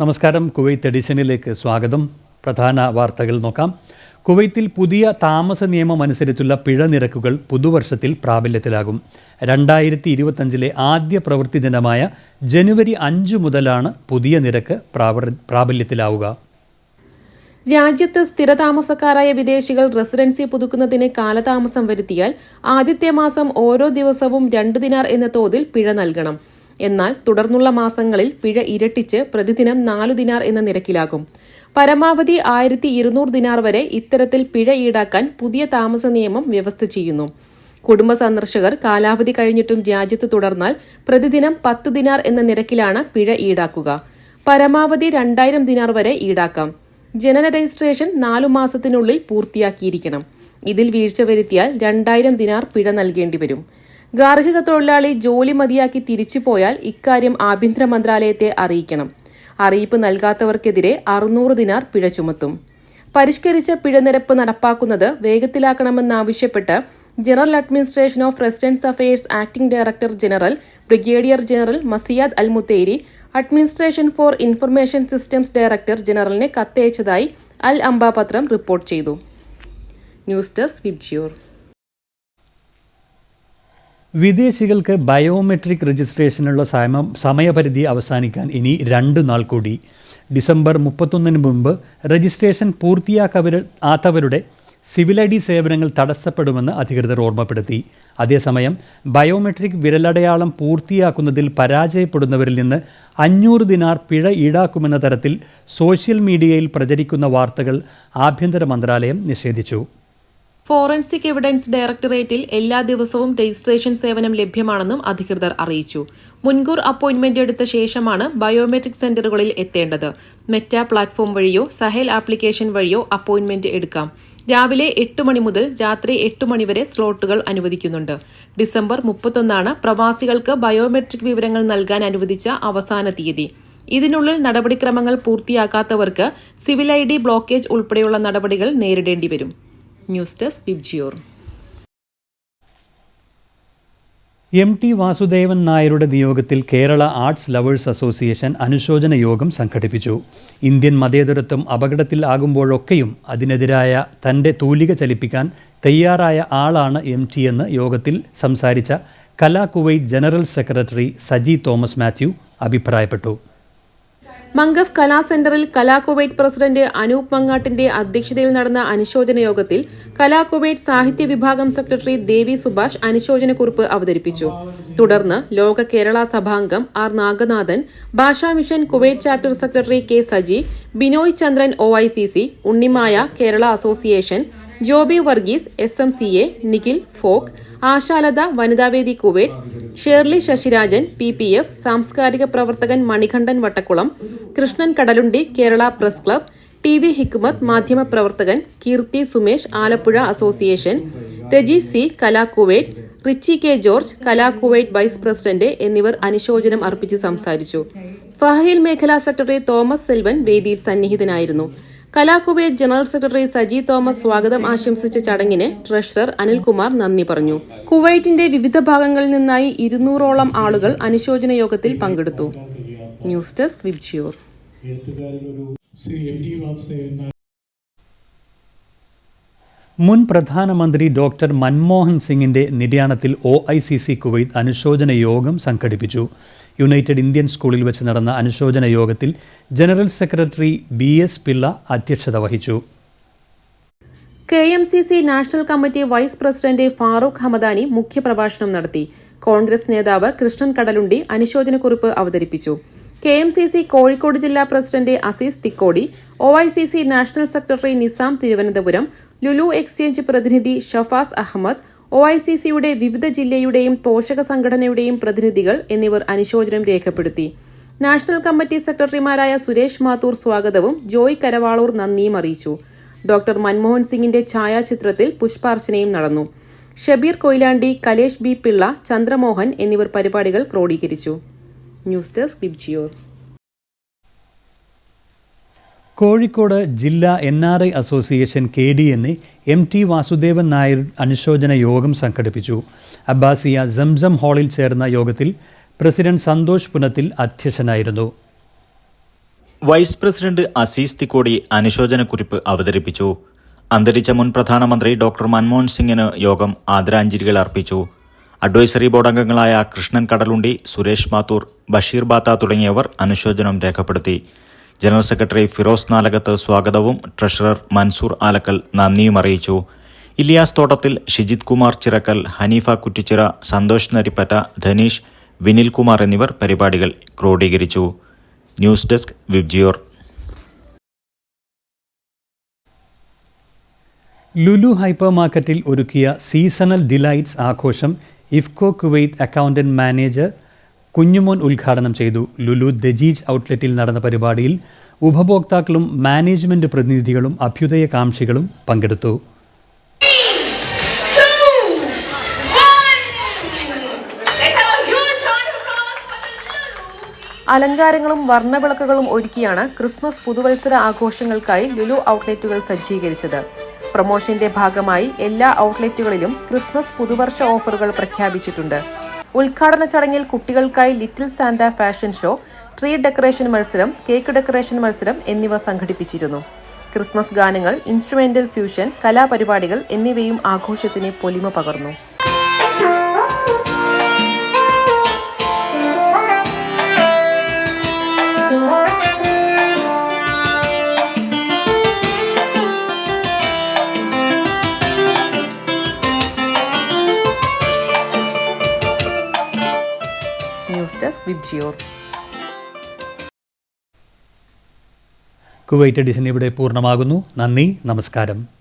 നമസ്കാരം. കുവൈത്ത് എഡിഷനിലേക്ക് സ്വാഗതം. പ്രധാന വാർത്തകൾ നോക്കാം. കുവൈത്തിൽ പുതിയ താമസ നിയമം അനുസരിച്ചുള്ള പിഴ നിരക്കുകൾ പുതുവർഷത്തിൽ പ്രാബല്യത്തിലാകും. രണ്ടായിരത്തി ഇരുപത്തഞ്ചിലെ ആദ്യ പ്രവൃത്തി ദിനമായ ജനുവരി അഞ്ച് മുതലാണ് പുതിയ നിരക്ക് പ്രാബല്യത്തിലാവുക. രാജ്യത്ത് സ്ഥിരതാമസക്കാരായ വിദേശികൾ റെസിഡൻസി പുതുക്കുന്നതിന് കാലതാമസം വരുത്തിയാൽ ആദ്യത്തെ മാസം ഓരോ ദിവസവും രണ്ടു ദിനാർ എന്ന തോതിൽ പിഴ നൽകണം. എന്നാൽ തുടർന്നുള്ള മാസങ്ങളിൽ പിഴ ഇരട്ടിച്ച് പ്രതിദിനം നാലു ദിനാർ എന്ന നിരക്കിലാകും. പരമാവധി ആയിരത്തി ഇരുന്നൂറ് ദിനാർ വരെ ഇത്തരത്തിൽ പിഴ ഈടാക്കാൻ പുതിയ താമസ നിയമം വ്യവസ്ഥ ചെയ്യുന്നു. കുടുംബ സന്ദർശകർ കാലാവധി കഴിഞ്ഞിട്ടും രാജ്യത്ത് തുടർന്നാൽ പ്രതിദിനം പത്തു ദിനാർ എന്ന നിരക്കിലാണ് പിഴ ഈടാക്കുക. പരമാവധി രണ്ടായിരം ദിനാർ വരെ ഈടാക്കാം. ജനന രജിസ്ട്രേഷൻ നാലു മാസത്തിനുള്ളിൽ പൂർത്തിയാക്കിയിരിക്കണം. ഇതിൽ വീഴ്ച വരുത്തിയാൽ രണ്ടായിരം ദിനാർ പിഴ നൽകേണ്ടി വരും. ഗാർഹിക തൊഴിലാളി ജോലി മതിയാക്കി തിരിച്ചു പോയാൽ ഇക്കാര്യം ആഭ്യന്തര മന്ത്രാലയത്തെ അറിയിക്കണം. അറിയിപ്പ് നൽകാത്തവർക്കെതിരെ അറുന്നൂറ് ദിനാർ പിഴ ചുമത്തും. പരിഷ്കരിച്ച പിഴനിരപ്പ് നടപ്പാക്കുന്നത് വേഗത്തിലാക്കണമെന്നാവശ്യപ്പെട്ട് general administration of residence affairs acting director general brigadier general Maziad Al Mutairi administration for information systems director ജനറലിനെ കത്തയച്ചതായി അൽ അംബ പത്രം റിപ്പോർട്ട് ചെയ്തു. News desk Vibgyor. വിദേശികൾക്ക് ബയോമെട്രിക് രജിസ്ട്രേഷനുള്ള സമ സമയപരിധി അവസാനിക്കാൻ ഇനി രണ്ട് നാൾ കൂടി. ഡിസംബർ മുപ്പത്തൊന്നിന് മുമ്പ് രജിസ്ട്രേഷൻ പൂർത്തിയാക്കാത്തവരുടെ സിവിൽ ഐ ഡി സേവനങ്ങൾ തടസ്സപ്പെടുമെന്ന് അധികൃതർ ഓർമ്മപ്പെടുത്തി. അതേസമയം ബയോമെട്രിക് വിരലടയാളം പൂർത്തിയാക്കുന്നതിൽ പരാജയപ്പെടുന്നവരിൽ നിന്ന് അഞ്ഞൂറ് ദിനാർ പിഴ ഈടാക്കുമെന്ന തരത്തിൽ സോഷ്യൽ മീഡിയയിൽ പ്രചരിക്കുന്ന വാർത്തകൾ ആഭ്യന്തര മന്ത്രാലയം നിഷേധിച്ചു. ഫോറൻസിക് എവിഡൻസ് ഡയറക്ടറേറ്റിൽ എല്ലാ ദിവസവും രജിസ്ട്രേഷൻ സേവനം ലഭ്യമാണെന്നും അധികൃതർ അറിയിച്ചു. മുൻകൂർ അപ്പോയിന്റ്മെന്റ് എടുത്ത ശേഷമാണ് ബയോമെട്രിക് സെന്ററുകളിൽ എത്തേണ്ടത്. മെറ്റ പ്ലാറ്റ്ഫോം വഴിയോ സഹൽ ആപ്ലിക്കേഷൻ വഴിയോ അപ്പോയിന്റ്മെന്റ് എടുക്കാം. രാവിലെ എട്ട് മണി മുതൽ രാത്രി എട്ട് മണി വരെ സ്ലോട്ടുകൾ അനുവദിക്കുന്നുണ്ട്. ഡിസംബർ മുപ്പത്തൊന്നാണ് പ്രവാസികൾക്ക് ബയോമെട്രിക് വിവരങ്ങൾ നൽകാൻ അനുവദിച്ച അവസാന തീയതി. ഇതിനുള്ളിൽ നടപടിക്രമങ്ങൾ പൂർത്തിയാക്കാത്തവർക്ക് സിവിൽ ഐ ഡി ബ്ലോക്കേജ് ഉൾപ്പെടെയുള്ള നടപടികൾ നേരിടേണ്ടി വരും. News desk ബിബ്ജിയോർ. M T Vasudevan നായരുടെ നിയോഗത്തിൽ കേരള ആർട്സ് ലവേഴ്സ് അസോസിയേഷൻ അനുശോചന യോഗം സംഘടിപ്പിച്ചു. ഇന്ത്യൻ മതേതരത്വം അപകടത്തിൽ ആകുമ്പോഴൊക്കെയും അതിനെതിരായ തന്റെ തൂലിക ചലിപ്പിക്കാൻ തയ്യാറായ ആളാണ് എം ടി എന്ന് യോഗത്തിൽ സംസാരിച്ച Kala Kuwait general secretary Saji Thomas Mathew അഭിപ്രായപ്പെട്ടു. മംഗഫ് കലാ സെന്ററിൽ കലാ കുവൈറ്റ് പ്രസിഡന്റ് അനൂപ് മങ്ങാട്ടിന്റെ അധ്യക്ഷതയിൽ നടന്ന അനുശോചന യോഗത്തിൽ കലാ കുവൈറ്റ് സാഹിത്യ വിഭാഗം സെക്രട്ടറി ദേവി സുഭാഷ് അനുശോചനക്കുറിപ്പ് അവതരിപ്പിച്ചു. തുടർന്ന് ലോക Kerala സഭാംഗം R Naganathan Bhasha mission Kuwait chapter secretary K Saji Binoy Chandran O I C C Unnimaya Kerala association Joby Varghese S M C A Nikhil FOKE Ashalatha Vanithavedi Kuwait Shirley Sasirajan P P F സാംസ്കാരിക പ്രവർത്തകൻ Manikandan Vattakkulam Krishnan Kadalundi Kerala press club T V Hikmath മാധ്യമപ്രവർത്തകൻ Keerthi Sumesh Alappuzha association Raji C Kala Kuwait Richie K George Kala Kuwait vice president എന്നിവർ അനുശോചനം അർപ്പിച്ച് സംസാരിച്ചു. ഫഹീൽ മേഖലാ secretary Thomas Selvan വേദിയിൽ സന്നിഹിതനായിരുന്നു. കലാകുബേറ്റ് ജനറൽ സെക്രട്ടറി സജി തോമസ് സ്വാഗതം ആശംസിച്ച ചടങ്ങിന് ട്രഷറർ അനിൽകുമാർ നന്ദി പറഞ്ഞു. കുവൈറ്റിന്റെ വിവിധ ഭാഗങ്ങളിൽ നിന്നായി ഇരുന്നൂറോളം ആളുകൾ അനുശോചന യോഗത്തിൽ പങ്കെടുത്തു. ന്യൂസ് ഡെസ്ക് വിബ്ജിയോർ എഴുത്തുകാരിലൊരു ശ്രീ എം ഡി വാസുദേവൻ നായർ മുൻ പ്രധാനമന്ത്രി ഡോക്ടർ മൻമോഹൻ സിംഗിന്റെ നിര്യാണത്തിൽ O I C C Kuwait അനുശോചന യോഗം സംഘടിപ്പിച്ചു. യുണൈറ്റഡ് ഇന്ത്യൻ സ്കൂളിൽ വെച്ച് നടന്ന അനുശോചന യോഗത്തിൽ general secretary B S Pillai അധ്യക്ഷത വഹിച്ചു. K M C C national committee vice president Farooq Hamadani മുഖ്യപ്രഭാഷണം നടത്തി. കോൺഗ്രസ് നേതാവ് കൃഷ്ണൻ കടലുണ്ടി അനുശോചനക്കുറിപ്പ് അവതരിപ്പിച്ചു. K M C C Kozhikode ജില്ലാ president Azeez Thikkodi O I C C national secretary Nizam Thiruvananthapuram Lulu exchange പ്രതിനിധി Shafas Ahmed O I C സിയുടെ വിവിധ ജില്ലയുടെയും പോഷക സംഘടനയുടെയും പ്രതിനിധികൾ എന്നിവർ അനുശോചനം രേഖപ്പെടുത്തി. നാഷണൽ കമ്മിറ്റി സെക്രട്ടറിമാരായ സുരേഷ് മാത്തൂർ സ്വാഗതവും ജോയ് കരവാളൂർ നന്ദിയും അറിയിച്ചു. ഡോക്ടർ മൻമോഹൻ സിംഗിന്റെ ഛായാചിത്രത്തിൽ പുഷ്പാർച്ചനയും നടന്നു. ഷബീർ കൊയിലാണ്ടി കലേഷ് ബി പിള്ള ചന്ദ്രമോഹൻ എന്നിവർ പരിപാടികൾ ക്രോഡീകരിച്ചു. ന്യൂസ് ഡെസ്ക് ബിബ്ജിയോർ കോഴിക്കോട് ജില്ലാ N R I association K D N M T Vasudevan Nair അനുശോചന യോഗം സംഘടിപ്പിച്ചു. അബ്ബാസിയ സംസം ഹാളിൽ ചേർന്ന യോഗത്തിൽ പ്രസിഡന്റ് സന്തോഷ് പുനത്തിൽ അധ്യക്ഷനായിരുന്നു. വൈസ് പ്രസിഡന്റ് അസീസ് തിക്കോടി അനുശോചനക്കുറിപ്പ് അവതരിപ്പിച്ചു. അന്തരിച്ച മുൻ പ്രധാനമന്ത്രി ഡോക്ടർ മൻമോഹൻ സിംഗിന് യോഗം ആദരാഞ്ജലികൾ അർപ്പിച്ചു. അഡ്വൈസറി ബോർഡ് അംഗങ്ങളായ കൃഷ്ണൻ കടലുണ്ടി സുരേഷ് മാത്തൂർ ബഷീർ ബാത്ത തുടങ്ങിയവർ അനുശോചനം രേഖപ്പെടുത്തി. ജനറൽ സെക്രട്ടറി ഫിറോസ് നാലകത്ത് സ്വാഗതവും ട്രഷറർ മൻസൂർ ആലക്കൽ നന്ദിയും അറിയിച്ചു. ഇലിയാസ് തോട്ടത്തിൽ ഷിജിത് കുമാർ ചിറക്കൽ ഹനീഫ കുറ്റിച്ചിറ സന്തോഷ് നരിപ്പറ്റ ധനീഷ് വിനിൽ കുമാർ എന്നിവർ പരിപാടികൾ ക്രോഡീകരിച്ചു. News desk Vibgyor. Lulu hyper മാർക്കറ്റിൽ ഒരുക്കിയ സീസണൽ ഡിലൈറ്റ്സ് ആഘോഷം IFCO Kuwait accountant manager Kunjumon ഉദ്ഘാടനം ചെയ്തു ലുലു ദജീജ് ഔട്ട്ലെറ്റിൽ നടന്ന പരിപാടിയിൽ ഉപഭോക്താക്കളും മാനേജ്മെന്റ് പ്രതിനിധികളും അഭ്യുദയകാംക്ഷികളും പങ്കെടുത്തു. അലങ്കാരങ്ങളും വർണവിളക്കുകളും ഒരുക്കിയാണ് ക്രിസ്മസ് പുതുവത്സര ആഘോഷങ്ങൾക്കായി ലുലു ഔട്ട്ലെറ്റുകൾ സജ്ജീകരിച്ചത് പ്രൊമോഷന്റെ ഭാഗമായി എല്ലാ ഔട്ട്ലെറ്റുകളിലും ക്രിസ്മസ് പുതുവർഷ ഓഫറുകൾ പ്രഖ്യാപിച്ചിട്ടുണ്ട്. ഉദ്ഘാടന ചടങ്ങിൽ കുട്ടികൾക്കായി little Santa fashion show tree decoration മത്സരം കേക്ക് ഡെക്കറേഷൻ മത്സരം എന്നിവ സംഘടിപ്പിച്ചിരുന്നു. ക്രിസ്മസ് ഗാനങ്ങൾ ഇൻസ്ട്രുമെന്റൽ ഫ്യൂഷൻ കലാപരിപാടികൾ എന്നിവയും ആഘോഷത്തിന് പൊലിമ പകർന്നു. News desk Vibgyor Kuwait edition ഇവിടെ പൂർണമാകുന്നു. നന്ദി നമസ്കാരം.